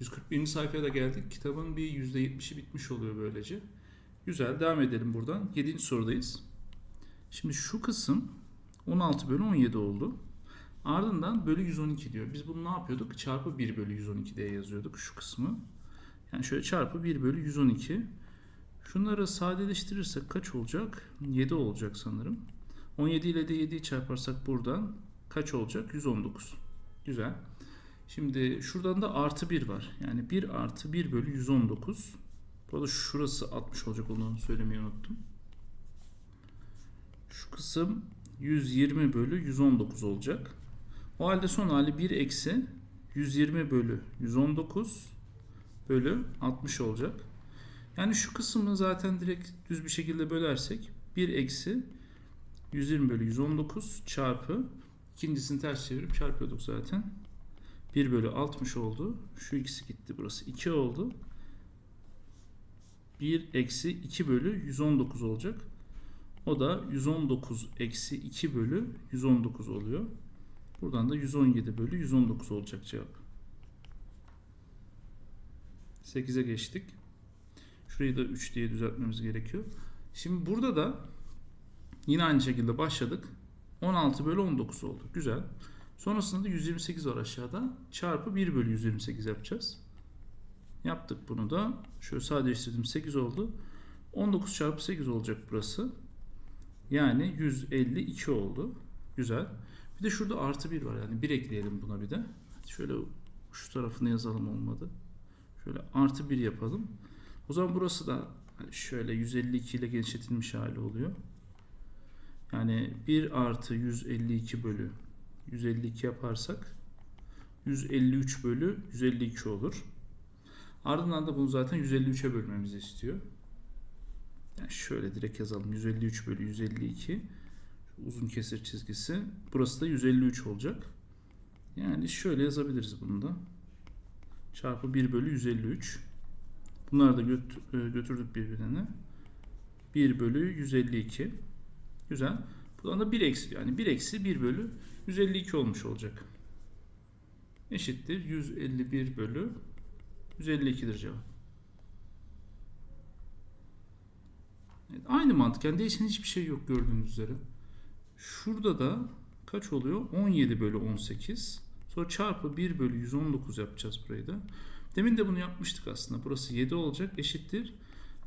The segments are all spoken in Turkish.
141. sayfaya da geldik. Kitabın bir %70'i bitmiş oluyor böylece. Güzel. Devam edelim buradan. 7. sorudayız. Şimdi şu kısım 16 bölü 17 oldu. Ardından bölü 112 diyor. Biz bunu ne yapıyorduk? Çarpı 1 bölü 112 diye yazıyorduk şu kısmı. Yani şöyle çarpı 1 bölü 112. Şunları sadeleştirirsek kaç olacak? 7 olacak sanırım. 17 ile de 7'yi çarparsak buradan kaç olacak? 119. Güzel. Şimdi şuradan da artı 1 var. Yani 1 artı 1 bölü 119. Burada şurası 60 olacak onu söylemeyi unuttum. Şu kısım 120 bölü 119 olacak. O halde son hali 1 eksi 120 bölü 119 bölü 60 olacak. Yani şu kısmı zaten direkt düz bir şekilde bölersek 1 eksi 120 bölü 119 çarpı ikincisini ters çevirip çarpıyorduk zaten. 1 bölü 60 oldu. Şu ikisi gitti burası 2 oldu. 1 eksi 2 bölü 119 olacak. O da 119 eksi 2 bölü 119 oluyor. Buradan da 117 bölü 119 olacak cevap. 8'e geçtik. Şurayı da 3 diye düzeltmemiz gerekiyor. Şimdi burada da yine aynı şekilde başladık. 16 bölü 19 oldu. Güzel. Sonrasında da 128 var aşağıda. Çarpı 1 bölü 128 yapacağız. Yaptık bunu da. Şöyle sadeleştirdim 8 oldu. 19 çarpı 8 olacak burası. Yani 152 oldu. Güzel. Bir de şurada artı 1 var. Yani 1 ekleyelim buna bir de. Şöyle şu tarafını yazalım olmadı. Şöyle artı 1 yapalım. O zaman burası da şöyle 152 ile genişletilmiş hali oluyor. Yani 1 artı 152 bölü 152 yaparsak 153 bölü 152 olur. Ardından da bunu zaten 153'e bölmemizi istiyor. Yani şöyle direkt yazalım. 153 bölü 152 Şu uzun kesir çizgisi. Burası da 153 olacak. Yani şöyle yazabiliriz bunu da. Çarpı 1 bölü 153. Bunları da e, götürdük birbirine. 1 bölü 152. Güzel. Buradan da 1 eksi yani 1 eksi 1 bölü 152 olmuş olacak. Eşittir 151 bölü 152'dir cevap. Evet, aynı mantık. Yani değişen hiçbir şey yok gördüğünüz üzere. Şurada da kaç oluyor? 17 bölü 18. Sonra çarpı 1 bölü 119 yapacağız burayı da. Demin de bunu yapmıştık aslında. Burası 7 olacak. Eşittir.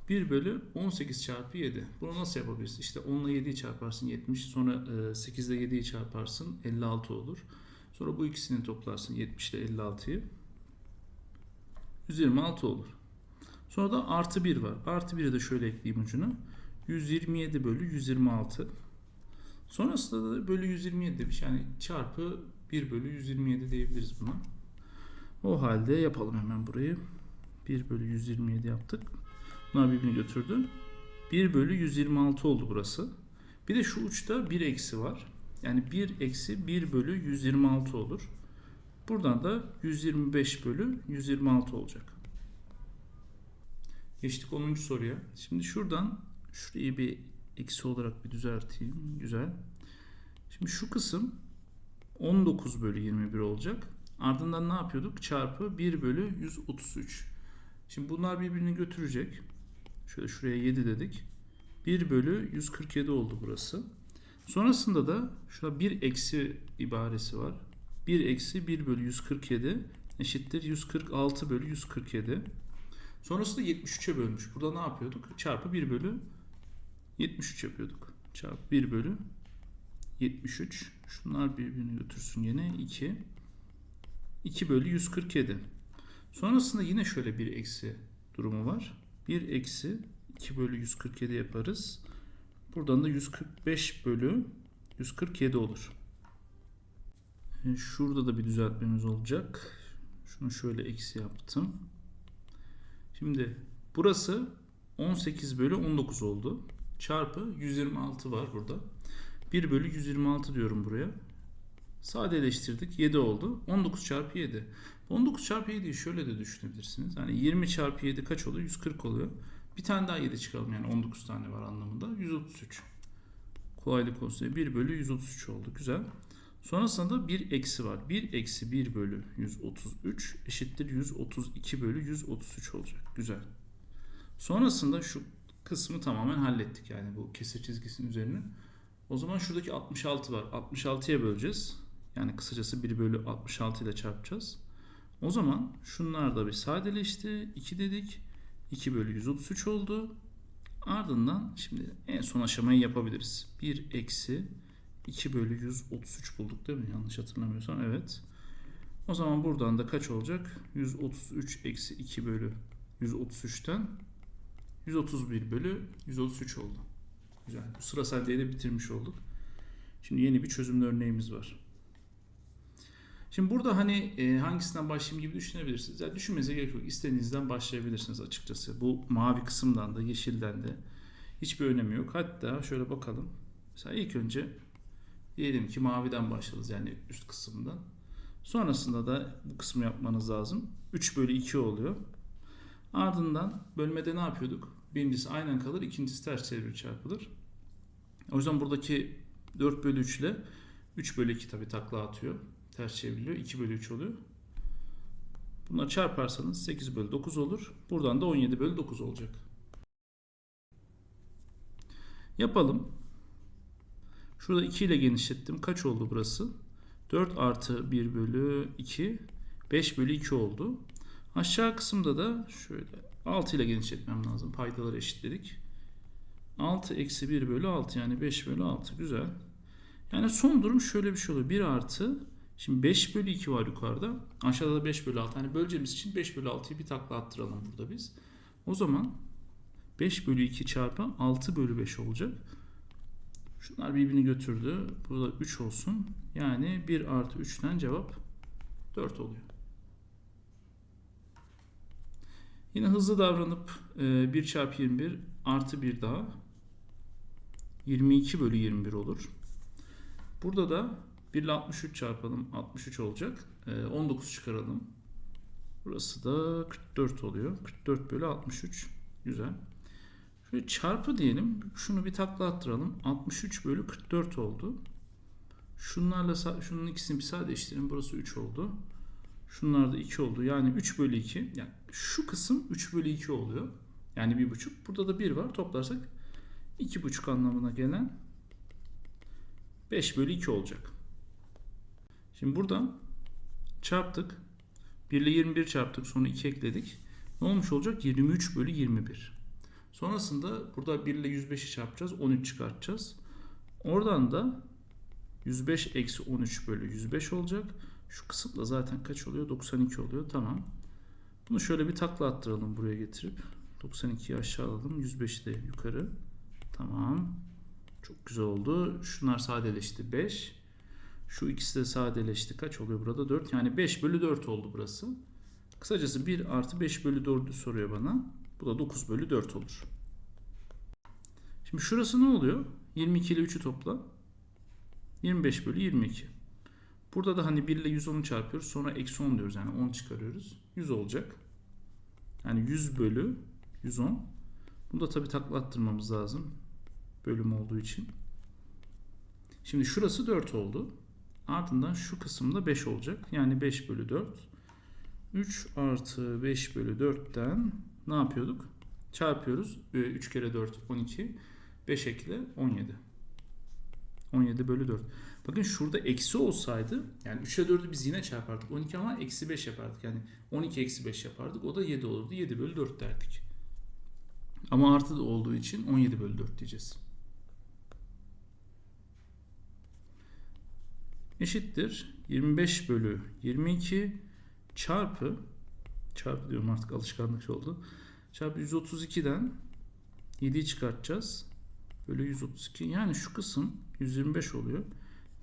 1 bölü 18 çarpı 7. Bunu nasıl yapabiliriz? İşte 10 ile 7'yi çarparsın 70. Sonra 8 ile 7'yi çarparsın 56 olur. Sonra bu ikisini toplarsın 70 ile 56'yı. 126 olur. Sonra da artı 1 var. Artı 1'i de şöyle ekleyeyim ucuna. 127 bölü 126. Sonrasında da bölü 127 demiş. Yani çarpı 1 bölü 127 diyebiliriz buna. O halde yapalım hemen burayı. 1 bölü 127 yaptık. Bunlar birbirini götürdü. 1 bölü 126 oldu burası. Bir de şu uçta 1 eksi var. Yani 1 eksi 1 bölü 126 olur. Buradan da 125 bölü 126 olacak. Geçtik 10. soruya. Şimdi şuradan şurayı bir eksi olarak bir düzelteyim. Güzel. Şimdi şu kısım 19 bölü 21 olacak. Ardından ne yapıyorduk? Çarpı 1 bölü 133. Şimdi bunlar birbirini götürecek. Şöyle şuraya 7 dedik. 1 bölü 147 oldu burası. Sonrasında da şurada 1 eksi ibaresi var. 1 eksi 1 bölü 147 eşittir 146 bölü 147. Sonrasında 73'e bölmüş. Burada ne yapıyorduk? Çarpı 1 bölü 73 yapıyorduk. Çarpı 1 bölü 73. Şunlar birbirini götürsün yine. 2. 2 bölü 147. Sonrasında yine şöyle bir eksi durumu var. 1 eksi 2 bölü 147 yaparız. Buradan da 145 bölü 147 olur. E, Şurada da bir düzeltmemiz olacak. Şunu şöyle eksi yaptım. Şimdi burası 18 bölü 19 oldu. Çarpı 126 var burada. 1 bölü 126 diyorum buraya. Sadeleştirdik. 7 oldu. 19 çarpı 7. 19 çarpı 7'yi şöyle de düşünebilirsiniz. Hani 20 çarpı 7 kaç oluyor? 140 oluyor. Bir tane daha 7 çıkalım yani 19 tane var anlamında. 133. Kolaylık olsun diye 1 bölü 133 oldu. Güzel. Sonrasında da bir eksi var. 1 eksi 1 bölü 133 eşittir 132 bölü 133 olacak. Güzel. Sonrasında şu kısmı tamamen hallettik. Yani bu kesir çizgisinin üzerine. O zaman şuradaki 66 var. 66'ya böleceğiz. Yani kısacası 1 bölü 66 ile çarpacağız. O zaman şunlar da bir sadeleşti. 2 dedik. 2 bölü 133 oldu. Ardından şimdi en son aşamayı yapabiliriz. 1 eksi 2 bölü 133 bulduk değil mi? Yanlış hatırlamıyorsam. Evet. O zaman buradan da kaç olacak? 133 eksi 2 bölü 133'ten 131 bölü 133 oldu. Güzel. Bu sırasal diye de bitirmiş olduk. Şimdi yeni bir çözümlü örneğimiz var. Şimdi burada hani e, hangisinden başlayayım gibi düşünebilirsiniz. Yani düşünmenize gerek yok. İstediğinizden başlayabilirsiniz açıkçası. Bu mavi kısımdan da yeşilden de hiçbir önemi yok. Hatta şöyle bakalım. Mesela ilk önce diyelim ki maviden başladınız yani üst kısımdan. Sonrasında da bu kısmı yapmanız lazım. 3 bölü 2 oluyor. Ardından bölmede ne yapıyorduk? Birincisi aynen kalır, ikincisi ters çevir çarpılır. O yüzden buradaki 4 bölü 3 ile 3 bölü 2 tabi takla atıyor. Ters çevriliyor. 2 bölü 3 oluyor. Bunları çarparsanız 8 bölü 9 olur. Buradan da 17 bölü 9 olacak. Yapalım. Şurada 2 ile genişlettim. Kaç oldu burası? 4 artı 1 bölü 2. 5 bölü 2 oldu. Aşağı kısımda da şöyle 6 ile genişletmem lazım. Paydaları eşitledik. 6 eksi 1 bölü 6 yani 5 bölü 6. Güzel. Yani son durum şöyle bir şey oluyor. 1 artı Şimdi 5 bölü 2 var yukarıda. Aşağıda da 5 bölü 6. Hani böleceğimiz için 5 bölü 6'yı bir takla attıralım burada biz. O zaman 5 bölü 2 çarpı 6 bölü 5 olacak. Şunlar birbirini götürdü. Burada 3 olsun. Yani 1 artı 3'ten cevap 4 oluyor. Yine hızlı davranıp 1 çarpı 21 artı 1 daha 22 bölü 21 olur. Burada da 1 ile 63 çarpalım. 63 olacak. 19 çıkaralım. Burası da 44 oluyor. 44 bölü 63. Güzel. Şöyle çarpı diyelim. Şunu bir takla attıralım. 63 bölü 44 oldu. Şunlarla şunun ikisini bir sadeleştirin. Burası 3 oldu. Şunlar da 2 oldu. Yani 3 bölü 2. Yani şu kısım 3 bölü 2 oluyor. Yani 1,5. Burada da 1 var. Toplarsak 2,5 anlamına gelen 5 bölü 2 olacak. Şimdi buradan çarptık. 1 ile 21 çarptık. Sonra 2 ekledik. Ne olmuş olacak? 23 bölü 21. Sonrasında burada 1 ile 105'i çarpacağız. 13 çıkartacağız. Oradan da 105 eksi 13 bölü 105 olacak. Şu kısımda zaten kaç oluyor? 92 oluyor. Tamam. Bunu şöyle bir takla attıralım buraya getirip. 92'yi aşağı alalım. 105'i de yukarı. Tamam. Çok güzel oldu. Şunlar sadeleşti. 5. Şu ikisi de sadeleşti. Kaç oluyor burada? 4. Yani 5 bölü 4 oldu burası. Kısacası 1 artı 5 bölü 4'ü soruyor bana. Bu da 9 bölü 4 olur. Şimdi şurası ne oluyor? 22 ile 3'ü topla. 25 bölü 22. Burada da hani 1 ile 110'u çarpıyoruz. Sonra eksi 10 diyoruz. Yani 10 çıkarıyoruz. 100 olacak. Yani 100 bölü 110. Bunu da tabi takla attırmamız lazım. Bölüm olduğu için. Şimdi şurası 4 oldu. Ardından şu kısımda 5 olacak. Yani 5 bölü 4. 3 artı 5 bölü 4'ten ne yapıyorduk? Çarpıyoruz. 3 kere 4 12. 5 ekle 17. 17 bölü 4. Bakın şurada eksi olsaydı yani 3 ile 4'ü biz yine çarpardık. 12 ama eksi 5 yapardık. Yani 12 eksi 5 yapardık. O da 7 olurdu. 7 bölü 4 derdik. Ama artı da olduğu için 17 bölü 4 diyeceğiz. Eşittir 25 bölü 22 çarpı çarpı diyorum artık alışkanlık oldu. Çarpı 132'den 7'yi çıkartacağız. Bölü 132. Yani şu kısım 125 oluyor.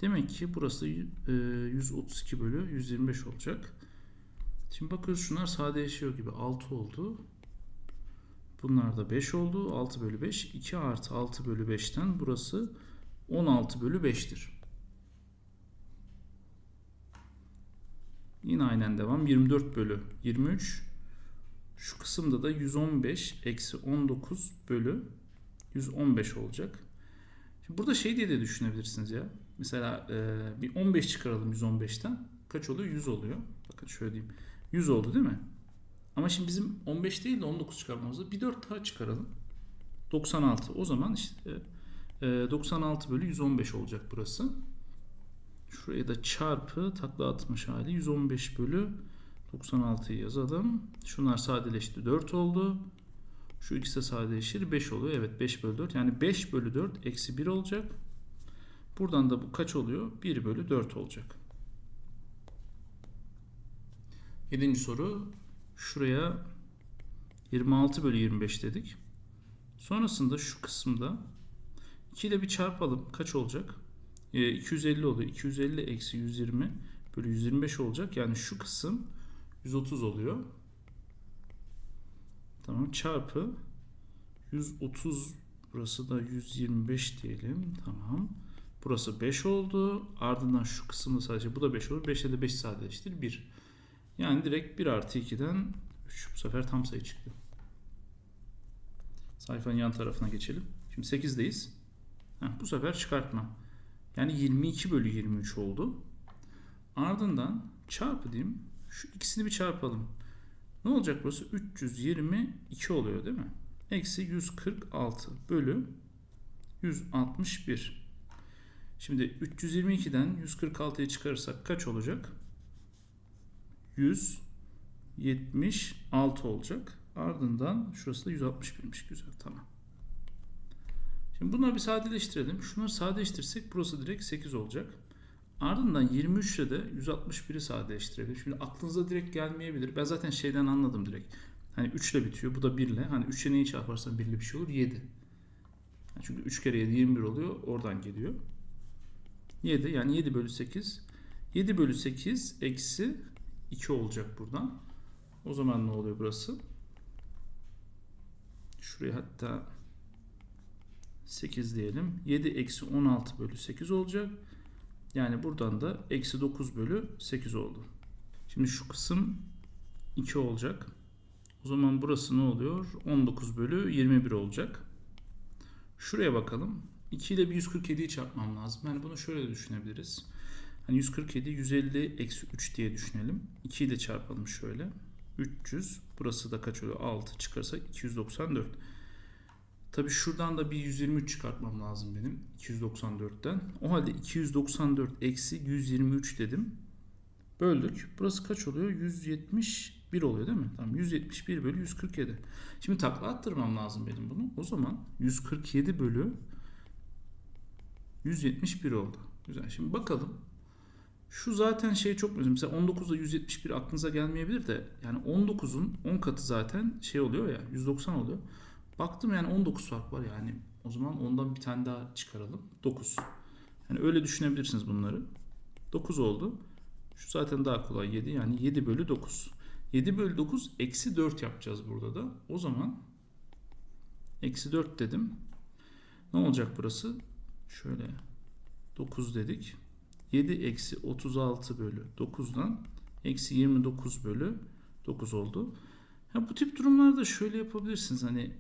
Demek ki burası 132 bölü 125 olacak. Şimdi bakıyoruz şunlar sadeleşiyor gibi. 6 oldu. Bunlar da 5 oldu. 6 bölü 5. 2 artı 6 bölü 5'ten burası 16 bölü 5'tir. Yine aynen devam. 24 bölü 23. Şu kısımda da 115 eksi 19 bölü 115 olacak. Şimdi burada şey diye de düşünebilirsiniz ya. Mesela e, bir 15 çıkaralım 115'ten. Kaç oluyor? 100 oluyor. Bakın şöyle diyeyim. 100 oldu değil mi? Ama şimdi bizim 15 değil de 19 çıkarmamız lazım. Bir 4 daha çıkaralım. 96. O zaman işte e, 96 bölü 115 olacak burası. Şuraya da çarpı takla atmış hali 115 bölü 96'yı yazalım. Şunlar sadeleşti 4 oldu. Şu ikisi de sadeleşir 5 oluyor. Evet 5 bölü 4 yani 5 bölü 4 eksi 1 olacak. Buradan da bu kaç oluyor? 1 bölü 4 olacak. Yedinci soru. Şuraya 26 bölü 25 dedik. Sonrasında şu kısımda 2 ile bir çarpalım. Kaç olacak? E, 250 oluyor. 250 eksi 120 bölü 125 olacak. Yani şu kısım 130 oluyor. Tamam çarpı 130 burası da 125 diyelim. Tamam. Burası 5 oldu. Ardından şu kısımda sadece bu da 5 olur. 5 ile de 5 sadeleştir 1. Yani direkt 1 artı 2'den 3 bu sefer tam sayı çıktı. Sayfanın yan tarafına geçelim. Şimdi 8'deyiz. Heh, bu sefer çıkartma. Yani 22 bölü 23 oldu. Ardından çarpı diyeyim. Şu ikisini bir çarpalım. Ne olacak burası? 322 oluyor değil mi? Eksi 146 bölü 161. Şimdi 322'den 146'yı çıkarırsak kaç olacak? 176 olacak. Ardından şurası da 161'miş. Güzel tamam. Şimdi bunları bir sadeleştirelim. Şunları sadeleştirsek burası direkt 8 olacak. Ardından 23 ile de 161'i sadeleştirelim. Şimdi aklınıza direkt gelmeyebilir. Ben zaten şeyden anladım direkt. Hani 3 ile bitiyor. Bu da 1 ile. Hani 3 ile neyi çarparsan 1 ile bir şey olur? 7. Yani çünkü 3 kere 7 21 oluyor. Oradan geliyor. 7 yani 7 bölü 8. 7 bölü 8 eksi 2 olacak buradan. O zaman ne oluyor burası? Şuraya hatta 8 diyelim. 7 eksi 16 bölü 8 olacak. Yani buradan da eksi 9 bölü 8 oldu. Şimdi şu kısım 2 olacak. O zaman burası ne oluyor? 19 bölü 21 olacak. Şuraya bakalım. 2 ile bir 147'yi çarpmam lazım. Yani bunu şöyle düşünebiliriz. Hani 147 150 eksi 3 diye düşünelim. 2 ile çarpalım şöyle. 300. Burası da kaç oluyor? 6 çıkarsa 294. Tabi şuradan da bir 123 çıkartmam lazım benim 294'ten. O halde 294 eksi 123 dedim. Böldük. Burası kaç oluyor? 171 oluyor değil mi? Tamam 171 bölü 147. Şimdi takla attırmam lazım benim bunu. O zaman 147 bölü 171 oldu. Güzel. Şimdi bakalım. Şu zaten şey çok mühim. Mesela 19'da 171 aklınıza gelmeyebilir de yani 19'un 10 katı zaten şey oluyor ya 190 oluyor. Baktım yani 19 fark var yani. O zaman ondan bir tane daha çıkaralım. 9. Yani öyle düşünebilirsiniz bunları. 9 oldu. Şu zaten daha kolay 7. Yani 7 bölü 9. 7 bölü 9 eksi 4 yapacağız burada da. O zaman eksi 4 dedim. Ne olacak burası? Şöyle 9 dedik. 7 eksi 36 bölü 9'dan eksi 29 bölü 9 oldu. Ya bu tip durumlarda şöyle yapabilirsiniz. Hani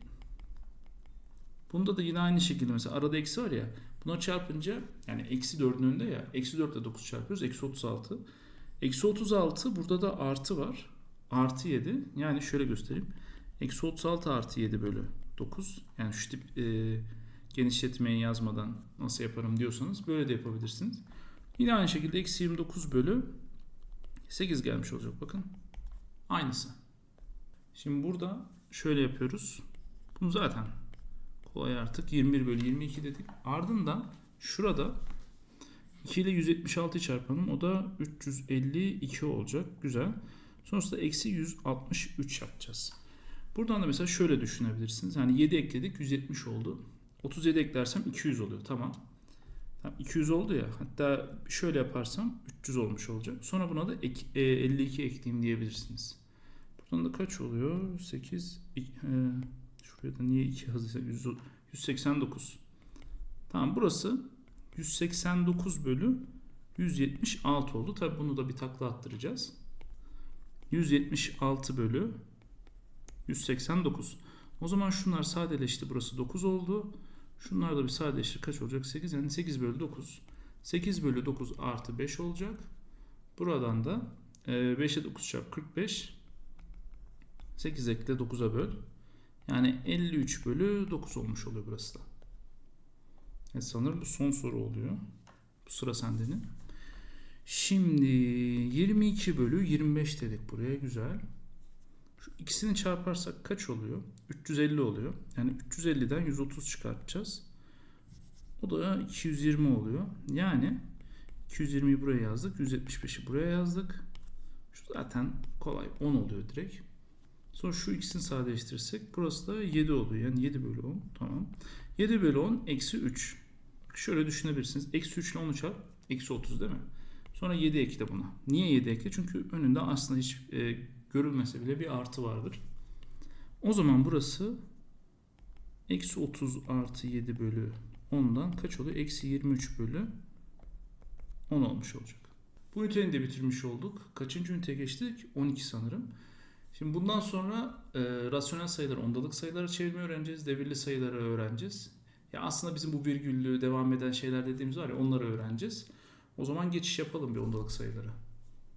Bunda da yine aynı şekilde mesela arada eksi var ya buna çarpınca yani eksi 4'ün önünde ya eksi 4 ile 9 çarpıyoruz eksi 36. Eksi 36 burada da artı var. Artı 7 yani şöyle göstereyim. Eksi 36 artı 7 bölü 9 yani şu tip e, genişletmeyi yazmadan nasıl yaparım diyorsanız böyle de yapabilirsiniz. Yine aynı şekilde eksi 29 bölü 8 gelmiş olacak bakın. Aynısı. Şimdi burada şöyle yapıyoruz. Bunu zaten kolay artık 21 bölü 22 dedik. Ardından şurada 2 ile 176 çarpanım. O da 352 olacak. Güzel. Sonrasında eksi 163 yapacağız. Buradan da mesela şöyle düşünebilirsiniz. Yani 7 ekledik 170 oldu. 37 eklersem 200 oluyor. Tamam. Tamam 200 oldu ya. Hatta şöyle yaparsam 300 olmuş olacak. Sonra buna da ek, e, 52 ekleyeyim diyebilirsiniz. Buradan da kaç oluyor? 8 e, Şuraya da niye 2 hazırsa 189. Tamam burası 189 bölü 176 oldu. Tabi bunu da bir takla attıracağız. 176 bölü 189. O zaman şunlar sadeleşti. Burası 9 oldu. Şunlar da bir sadeleşti. Kaç olacak? 8. Yani 8 bölü 9. 8 bölü 9 artı 5 olacak. Buradan da e, 5'e 9 çarpı 45. 8 ekle 9'a böl. Yani 53 bölü 9 olmuş oluyor burası da. Evet, sanırım bu son soru oluyor. Bu sıra sendenin. Şimdi 22 bölü 25 dedik buraya. Güzel. Şu ikisini çarparsak kaç oluyor? 350 oluyor. Yani 350'den 130 çıkartacağız. O da 220 oluyor. Yani 220'yi buraya yazdık. 175'i buraya yazdık. Şu zaten kolay 10 oluyor direkt. Sonra şu ikisini sadeleştirirsek burası da 7 oluyor. Yani 7 bölü 10. Tamam. 7 bölü 10 eksi 3. Şöyle düşünebilirsiniz. Eksi 3 ile 10'u çarp. Eksi 30 değil mi? Sonra 7 ekle buna. Niye 7 ekle? Çünkü önünde aslında hiç e, görülmese bile bir artı vardır. O zaman burası eksi 30 artı 7 bölü 10'dan kaç oluyor? Eksi 23 bölü 10 olmuş olacak. Bu üniteyi de bitirmiş olduk. Kaçıncı üniteye geçtik? 12 sanırım. Şimdi bundan sonra e, rasyonel sayıları, ondalık sayılara çevirmeyi öğreneceğiz. Devirli sayıları öğreneceğiz. Ya aslında bizim bu virgüllü devam eden şeyler dediğimiz var ya onları öğreneceğiz. O zaman geçiş yapalım bir ondalık sayılara.